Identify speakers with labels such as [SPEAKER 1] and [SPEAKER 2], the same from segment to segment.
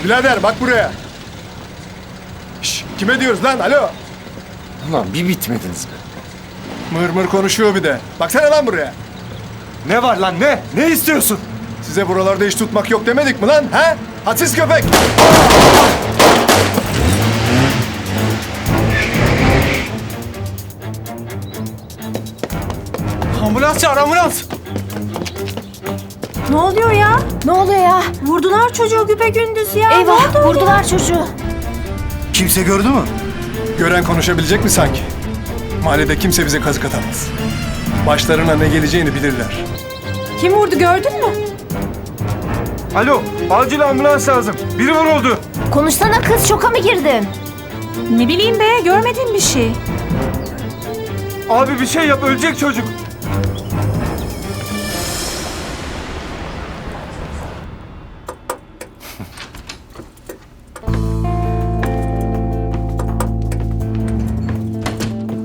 [SPEAKER 1] Şş birader bak buraya. Şş kime diyoruz lan alo?
[SPEAKER 2] Ulan bir bitmediniz be.
[SPEAKER 1] Mır mır konuşuyor bir de. Baksana lan buraya.
[SPEAKER 2] Ne var lan ne? Ne istiyorsun?
[SPEAKER 1] Size buralarda iş tutmak yok demedik mi lan? He? Hadsiz köpek.
[SPEAKER 2] Ambulans çağır ambulans.
[SPEAKER 3] Ne oluyor ya?
[SPEAKER 4] Ne oluyor ya?
[SPEAKER 3] Vurdular çocuğu güpe gündüz ya. Ne oldu
[SPEAKER 4] Eyvah
[SPEAKER 3] öyle?
[SPEAKER 4] vurdular çocuğu.
[SPEAKER 2] Kimse gördü mü?
[SPEAKER 1] Gören konuşabilecek mi sanki? Mahallede kimse bize kazık atamaz. Başlarına ne geleceğini bilirler.
[SPEAKER 3] Kim vurdu gördün mü?
[SPEAKER 2] Alo acil ambulans lazım. Biri vuruldu.
[SPEAKER 4] Konuşsana kız şoka mı girdin?
[SPEAKER 3] Ne bileyim be görmedim bir şey.
[SPEAKER 2] Abi bir şey yap ölecek çocuk.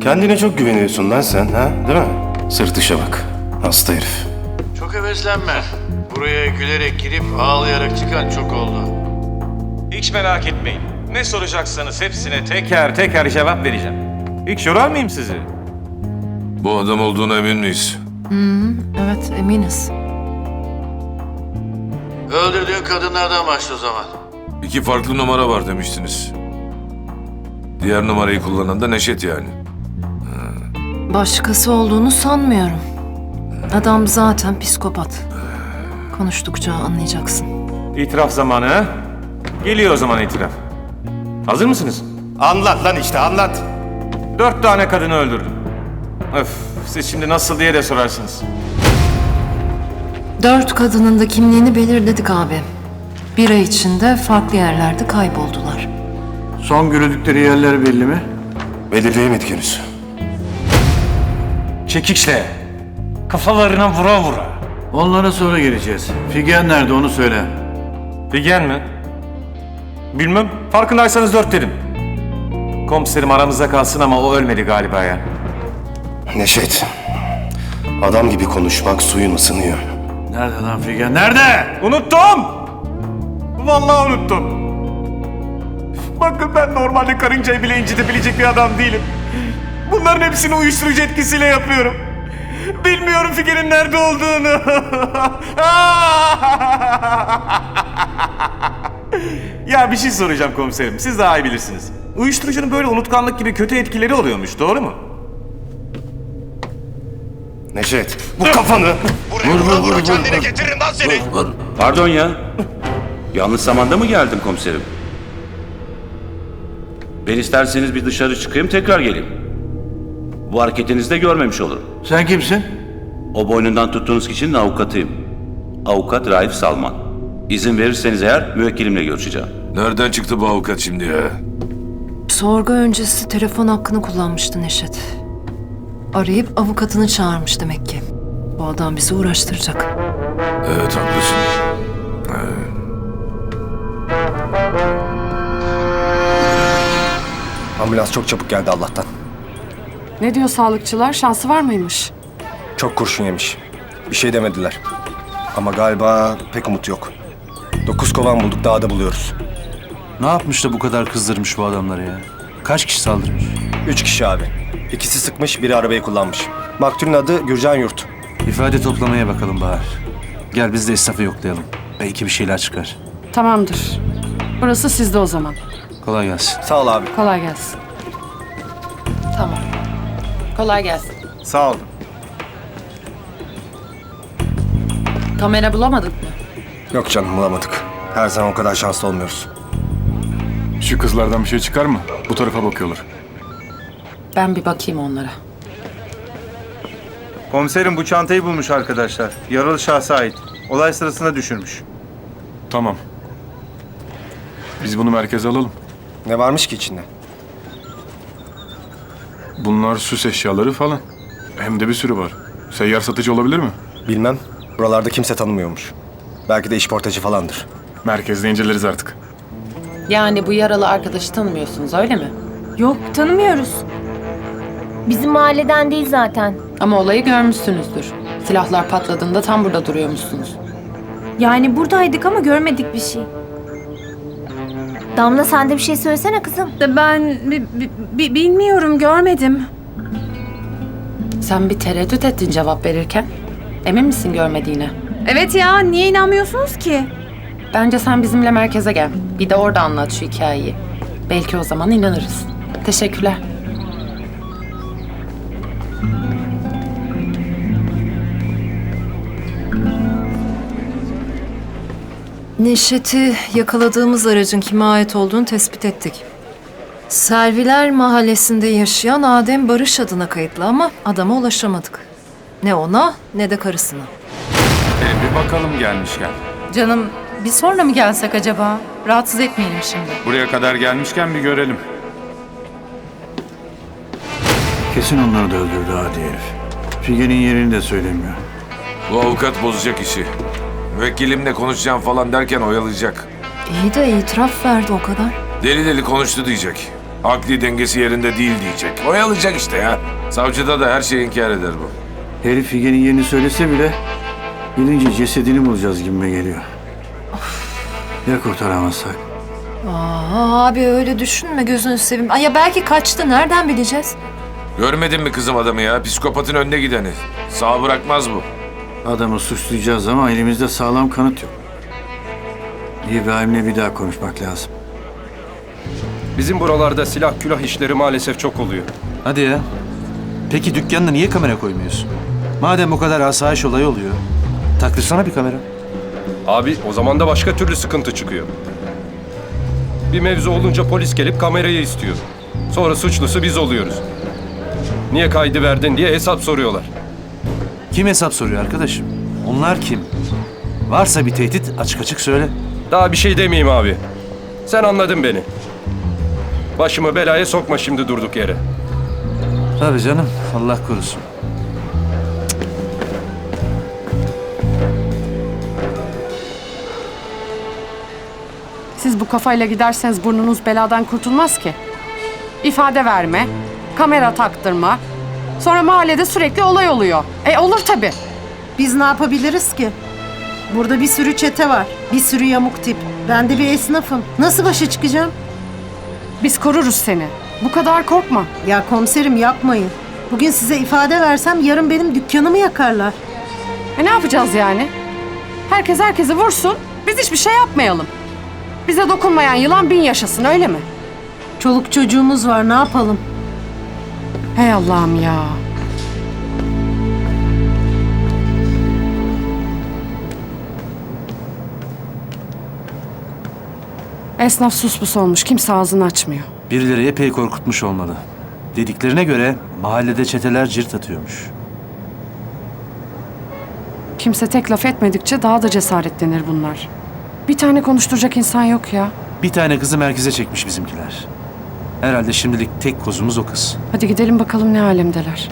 [SPEAKER 5] Kendine çok güveniyorsun lan sen ha değil mi? Sırt dışa bak. Hasta herif.
[SPEAKER 6] Çok heveslenme. Buraya gülerek girip ağlayarak çıkan çok oldu.
[SPEAKER 7] Hiç merak etmeyin. Ne soracaksanız hepsine teker teker cevap vereceğim. Hiç yorar mıyım sizi?
[SPEAKER 8] Bu adam olduğuna emin miyiz?
[SPEAKER 9] Evet eminiz.
[SPEAKER 6] Öldürdüğün kadınlardan başla o zaman.
[SPEAKER 8] İki farklı numara var demiştiniz. Diğer numarayı kullanan da Neşet yani.
[SPEAKER 9] Başkası olduğunu sanmıyorum. Adam zaten psikopat. Konuştukça anlayacaksın.
[SPEAKER 7] İtiraf zamanı ha? Geliyor o zaman itiraf. Hazır mısınız?
[SPEAKER 5] Anlat lan işte anlat.
[SPEAKER 7] Dört tane kadını öldürdüm. Öf, siz şimdi nasıl diye de sorarsınız.
[SPEAKER 9] Dört kadının da kimliğini belirledik abi. Bir ay içinde farklı yerlerde kayboldular.
[SPEAKER 10] Son görüldükleri yerler belli mi?
[SPEAKER 5] Belirleyemedik henüz.
[SPEAKER 7] Çekikle. Kafalarına vura vura.
[SPEAKER 10] Onlara sonra geleceğiz. Figen nerede onu söyle.
[SPEAKER 7] Figen mi? Bilmem. Farkındaysanız dört dedim. Komiserim aramızda kalsın ama o ölmedi galiba ya.
[SPEAKER 5] Neşet. Adam gibi konuşmak suyun ısınıyor.
[SPEAKER 10] Nerede lan Figen? Nerede?
[SPEAKER 7] Unuttum. Vallahi unuttum. Bakın ben normalde karıncayı bile incitebilecek bir adam değilim. Bunların hepsini uyuşturucu etkisiyle yapıyorum. Bilmiyorum Figen'in nerede olduğunu. ya bir şey soracağım komiserim. Siz daha iyi bilirsiniz. Uyuşturucunun böyle unutkanlık gibi kötü etkileri oluyormuş, doğru mu?
[SPEAKER 5] Neşet. Bu kafanı.
[SPEAKER 11] Pardon ya. Yanlış zamanda mı geldim komiserim? Ben isterseniz bir dışarı çıkayım tekrar geleyim. Bu hareketinizi de görmemiş olurum.
[SPEAKER 10] Sen kimsin?
[SPEAKER 11] O boynundan tuttuğunuz kişinin avukatıyım. Avukat Raif Salman. İzin verirseniz eğer müvekkilimle görüşeceğim.
[SPEAKER 8] Nereden çıktı bu avukat şimdi ya?
[SPEAKER 9] Sorgu öncesi telefon hakkını kullanmıştı Neşet. Arayıp avukatını çağırmış demek ki. Bu adam bizi uğraştıracak.
[SPEAKER 8] Evet haklısın.
[SPEAKER 2] Ambulans çok çabuk geldi Allah'tan.
[SPEAKER 3] Ne diyor sağlıkçılar? Şansı var mıymış?
[SPEAKER 2] Çok kurşun yemiş. Bir şey demediler. Ama galiba pek umut yok. Dokuz kovan bulduk daha da buluyoruz.
[SPEAKER 10] Ne yapmış da bu kadar kızdırmış bu adamları ya? Kaç kişi saldırmış?
[SPEAKER 2] Üç kişi abi. İkisi sıkmış, biri arabayı kullanmış. Maktulün adı Gürcan Yurt.
[SPEAKER 10] İfade toplamaya bakalım Bahar. Gel biz de esnafı yoklayalım. Belki bir şeyler çıkar.
[SPEAKER 3] Tamamdır. Burası sizde o zaman.
[SPEAKER 10] Kolay gelsin.
[SPEAKER 2] Sağ ol abi.
[SPEAKER 3] Kolay gelsin.
[SPEAKER 9] Tamam. Kolay gelsin.
[SPEAKER 2] Sağ ol.
[SPEAKER 9] Kamera bulamadık mı?
[SPEAKER 2] Yok canım bulamadık. Her zaman o kadar şanslı olmuyoruz.
[SPEAKER 1] Şu kızlardan bir şey çıkar mı? Bu tarafa bakıyorlar.
[SPEAKER 9] Ben bir bakayım onlara.
[SPEAKER 10] Komiserim bu çantayı bulmuş arkadaşlar. Yaralı şahsa ait. Olay sırasında düşürmüş.
[SPEAKER 1] Tamam. Biz bunu merkeze alalım.
[SPEAKER 2] Ne varmış ki içinde?
[SPEAKER 1] Bunlar süs eşyaları falan. Hem de bir sürü var. Seyyar satıcı olabilir mi?
[SPEAKER 2] Bilmem. Buralarda kimse tanımıyormuş. Belki de işportacı falandır.
[SPEAKER 1] Merkezde inceleriz artık.
[SPEAKER 9] Yani bu yaralı arkadaşı tanımıyorsunuz öyle mi?
[SPEAKER 3] Yok tanımıyoruz.
[SPEAKER 4] Bizim mahalleden değil zaten.
[SPEAKER 9] Ama olayı görmüşsünüzdür. Silahlar patladığında tam burada duruyormuşsunuz.
[SPEAKER 3] Yani buradaydık ama görmedik bir şey.
[SPEAKER 4] Damla sen de bir şey söylesene kızım.
[SPEAKER 3] Ben bilmiyorum görmedim.
[SPEAKER 12] Sen bir tereddüt ettin cevap verirken. Emin misin görmediğine?
[SPEAKER 3] Evet ya niye inanmıyorsunuz ki?
[SPEAKER 12] Bence sen bizimle merkeze gel. Bir de orada anlat şu hikayeyi. Belki o zaman inanırız. Teşekkürler.
[SPEAKER 9] Neşet'i yakaladığımız aracın kime ait olduğunu tespit ettik. Selviler mahallesinde yaşayan Adem Barış adına kayıtlı ama adama ulaşamadık. Ne ona ne de karısına.
[SPEAKER 10] E, bir bakalım gelmişken.
[SPEAKER 12] Canım bir sonra mı gelsek acaba? Rahatsız etmeyelim şimdi.
[SPEAKER 10] Buraya kadar gelmişken bir görelim. Kesin onları da öldürdü hadi herif. Figen'in yerini de söylemiyor.
[SPEAKER 8] Bu avukat bozacak işi. Müvekkilimle konuşacağım falan derken oyalayacak.
[SPEAKER 9] İyi de itiraf verdi o kadar.
[SPEAKER 8] Deli deli konuştu diyecek. Akli dengesi yerinde değil diyecek. Oyalayacak işte ya. Savcıda da her şeyi inkar eder bu.
[SPEAKER 10] Herif Figen'in yerini söylese bile gidince cesedini bulacağız gibime geliyor. Ya kurtaramazsak?
[SPEAKER 9] Aa, abi öyle düşünme gözünü seveyim. Ay ya belki kaçtı nereden bileceğiz?
[SPEAKER 8] Görmedin mi kızım adamı ya? Psikopatın önüne gideni. Sağ bırakmaz bu.
[SPEAKER 10] Adamı suçlayacağız ama elimizde sağlam kanıt yok. İbrahim'le bir daha konuşmak lazım.
[SPEAKER 2] Bizim buralarda silah külah işleri maalesef çok oluyor.
[SPEAKER 10] Hadi ya. Peki dükkanına niye kamera koymuyorsun? Madem bu kadar asayiş olayı oluyor. Taktırsana bir kamera.
[SPEAKER 2] Abi o zaman da başka türlü sıkıntı çıkıyor. Bir mevzu olunca polis gelip kamerayı istiyor. Sonra suçlusu biz oluyoruz. Niye kaydı verdin diye hesap soruyorlar.
[SPEAKER 10] Kim hesap soruyor arkadaşım? Onlar kim? Varsa bir tehdit açık açık söyle.
[SPEAKER 2] Daha bir şey demeyeyim abi. Sen anladın beni. Başımı belaya sokma şimdi durduk yere.
[SPEAKER 10] Tabii canım. Allah korusun.
[SPEAKER 3] Siz bu kafayla giderseniz burnunuz beladan kurtulmaz ki. İfade verme, kamera taktırma. Sonra mahallede sürekli olay oluyor. E olur tabii.
[SPEAKER 13] Biz ne yapabiliriz ki? Burada bir sürü çete var. Bir sürü yamuk tip. Ben de bir esnafım. Nasıl başa çıkacağım?
[SPEAKER 3] Biz koruruz seni. Bu kadar korkma.
[SPEAKER 13] Ya komiserim yapmayın. Bugün size ifade versem yarın benim dükkanımı yakarlar.
[SPEAKER 3] E ne yapacağız yani? Herkes herkesi vursun, biz hiçbir şey yapmayalım. Bize dokunmayan yılan bin yaşasın öyle mi?
[SPEAKER 13] Çoluk çocuğumuz var ne yapalım?
[SPEAKER 3] Hey Allah'ım ya. Esnaf suspus olmuş. Kimse ağzını açmıyor.
[SPEAKER 10] Birileri epey korkutmuş olmalı. Dediklerine göre mahallede çeteler cirit atıyormuş.
[SPEAKER 3] Kimse tek laf etmedikçe daha da cesaretlenir bunlar. Bir tane konuşturacak insan yok ya.
[SPEAKER 10] Bir tane kızı merkeze çekmiş bizimkiler. Herhalde şimdilik tek kozumuz o kız.
[SPEAKER 3] Hadi gidelim bakalım ne alemdeler.